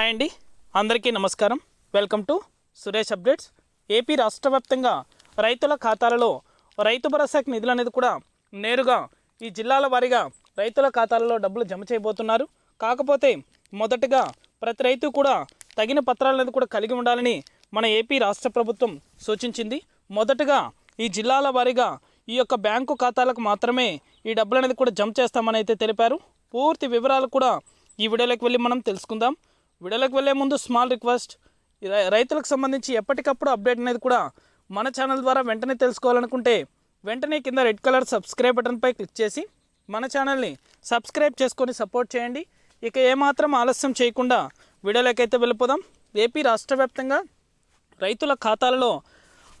Hi అండి. అందరికీ నమస్కారం. Welcome to Suresh updates. AP రాష్ట్ర వ్యాప్తంగా రైతుల ఖాతాలలో రైతు భరోసాకి నిధులు అనేది కూడా నేరుగా ఈ జిల్లాల వారీగా రైతుల ఖాతాలలో డబ్బులు జమ చేయబోతున్నారు. కాకపోతే మొదటగా ప్రతి రైతు కూడా తగిన పత్రాలు అనేది కూడా కలిగి ఉండాలని మన ఏపీ రాష్ట్ర ప్రభుత్వం సూచించింది. మొదటగా ఈ జిల్లాల వారీగా ఈ యొక్క బ్యాంకు ఖాతాలకు మాత్రమే ఈ డబ్బులు అనేది కూడా జమ చేస్తామని అయితే తెలిపారు. పూర్తి వివరాలు కూడా ఈ వీడియోలోకి వెళ్ళి మనం తెలుసుకుందాం. వీడియోలకు వెళ్ళే ముందు స్మాల్ రిక్వెస్ట్ రైతులకు సంబంధించి ఎప్పటికప్పుడు అప్డేట్ అనేది కూడా మన ఛానల్ ద్వారా వెంటనే తెలుసుకోవాలనుకుంటే వెంటనే కింద రెడ్ కలర్ సబ్స్క్రైబ్ బటన్పై క్లిక్ చేసి మన ఛానల్ని సబ్స్క్రైబ్ చేసుకొని సపోర్ట్ చేయండి. ఇక ఏమాత్రం ఆలస్యం చేయకుండా వీడియోలోకైతే వెళ్ళిపోదాం. ఏపీ రాష్ట్ర వ్యాప్తంగా రైతుల ఖాతాలలో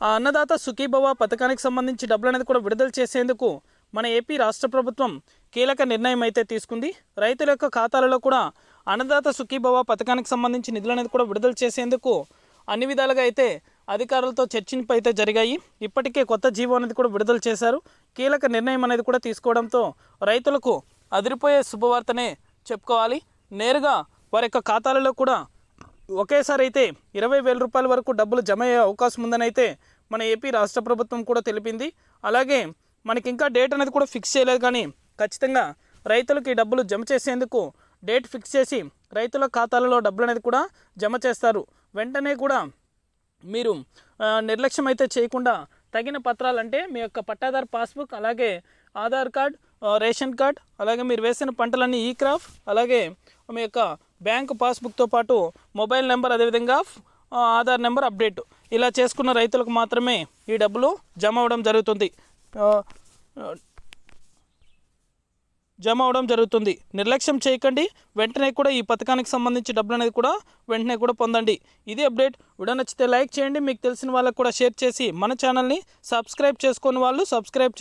ఆ అన్నదాత సుఖీభవ పథకానికి సంబంధించి డబ్బులు అనేది కూడా విడుదల చేసేందుకు మన ఏపీ రాష్ట్ర ప్రభుత్వం కీలక నిర్ణయం అయితే తీసుకుంది. రైతుల యొక్క ఖాతాలలో కూడా అన్నదాత సుఖీభవ పథకానికి సంబంధించి నిధులు అనేది కూడా విడుదల చేసేందుకు అన్ని విధాలుగా అయితే అధికారులతో చర్చింపు అయితే జరిగాయి. ఇప్పటికే కొత్త జీవో అనేది కూడా విడుదల చేశారు. కీలక నిర్ణయం అనేది కూడా తీసుకోవడంతో రైతులకు అదిరిపోయే శుభవార్తనే చెప్పుకోవాలి. నేరుగా వారి యొక్క ఖాతాలలో కూడా ఒకేసారి అయితే ఇరవై వేల రూపాయల వరకు డబ్బులు జమ అయ్యే అవకాశం ఉందని అయితే మన ఏపీ రాష్ట్ర ప్రభుత్వం కూడా తెలిపింది. అలాగే మనకి ఇంకా డేట్ అనేది కూడా ఫిక్స్ చేయలేదు కానీ ఖచ్చితంగా రైతులకు ఈ డబ్బులు జమ చేసేందుకు డేట్ ఫిక్స్ చేసి రైతుల ఖాతాలలో డబ్బులు అనేది కూడా జమ చేస్తారు. వెంటనే కూడా మీరు నిర్లక్ష్యం అయితే చేయకుండా తగిన పత్రాలు అంటే మీ యొక్క పట్టాదారు పాస్బుక్ అలాగే ఆధార్ కార్డ్ రేషన్ కార్డ్ అలాగే మీరు వేసిన పంటలన్నీ ఈ క్రాఫ్ అలాగే మీ యొక్క బ్యాంకు పాస్బుక్తో పాటు మొబైల్ నెంబర్ అదేవిధంగా ఆధార్ నెంబర్ అప్డేట్. ఇలా చేసుకున్న రైతులకు మాత్రమే ఈ డబ్బులు జమ అవడం జరుగుతుంది. జమ అవడం జరుగుతుంది. నిర్లక్ష్యం చేయకండి. వెంటనే కూడా ఈ పథకానికి సంబంధించి డబ్బులు అనేది కూడా వెంటనే కూడా పొందండి. ఇది అప్డేట్. వీడియో నచ్చితే లైక్ చేయండి. మీకు తెలిసిన వాళ్ళకు కూడా షేర్ చేసి మన ఛానల్ని సబ్స్క్రైబ్ చేసుకుని వాళ్ళు సబ్స్క్రైబ్ చే